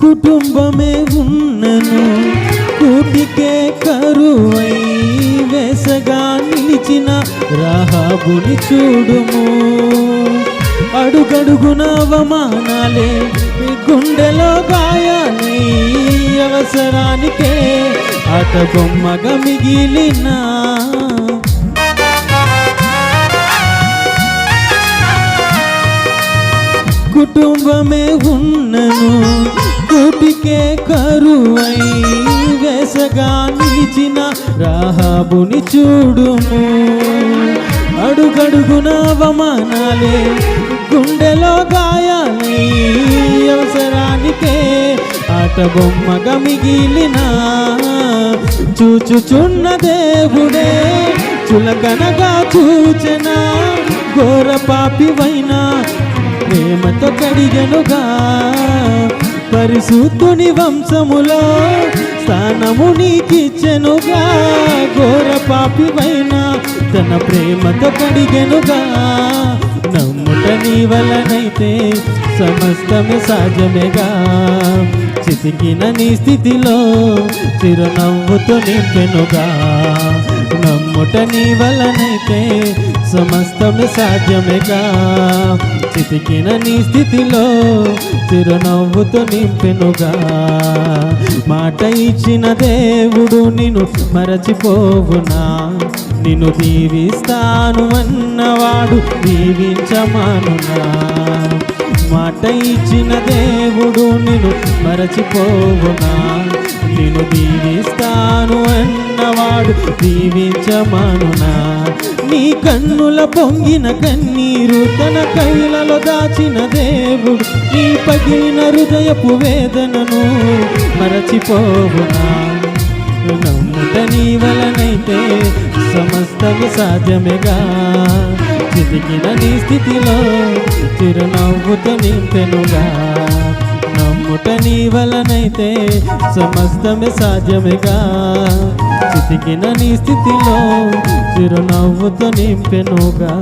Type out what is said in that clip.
కుటుంబమే ఉన్నను. కూటికే కరువై వేసగా నిలిచిన రాహాబుని చూడుము. అడుగడుగున అవమానాలే గుండెలో గాయాలై అవసరానికే అత బొమ్మగా మిగిలిన. కుటుంబమే ఉన్నను. నీకే కరువై వెసగా నిలిచిన రాహాబుని చూడుము. అడుగడుగున అవమానాలే గుండెలో గాయాలై అవసరానికే ఆట బొమ్మగా మిగిలిన చూచుచున్న దేవుడే చులకనగా చూచన ఘోర పాపివైనా ప్రేమతో కడిగనుగా. పరిశుద్ధుని వంశములో స్థానము నీకిచ్చెనుగా ఘోర పాపివైన తన ప్రేమతో కడిగెనుగా. నమ్ముట నీ వలనైతే సమస్తమే సాధ్యమేగా. చితికిన నీ స్థితిలో చిరునవ్వుతో నింపెనుగా. నమ్ముట నీ వలనైతే సమస్తమే సాధ్యమేగా. చితికిన నీ స్థితిలో చిరునవ్వుతో నింపెనుగా. మాట ఇచ్చిన దేవుడు నిన్ను మరచిపోవునా? నిన్ను దీవిస్తాను అన్నవాడు దీవించమానునా? మాట ఇచ్చిన దేవుడు నిన్ను మరచిపోవునా? నిన్ను దీవిస్తాను అన్నవాడు దీవించమానునా? నీ కన్నుల పొంగిన కన్నీరు తన కైలలో దాచిన దేవుడు నీ పగిలిన హృదయపు వేదనను మరచిపోవునా? నమ్ముట నీ వలనైతే సమస్తము సాధ్యమేగా. చితికిన నీ స్థితిలో చిరునవ్వుతో నింపెనుగా నమ్ముట నీ వలనైతే సమస్తమే సాధ్యమేగా. చితికిన నీ స్థితిలో చిరునవ్వుతో నింపెనుగా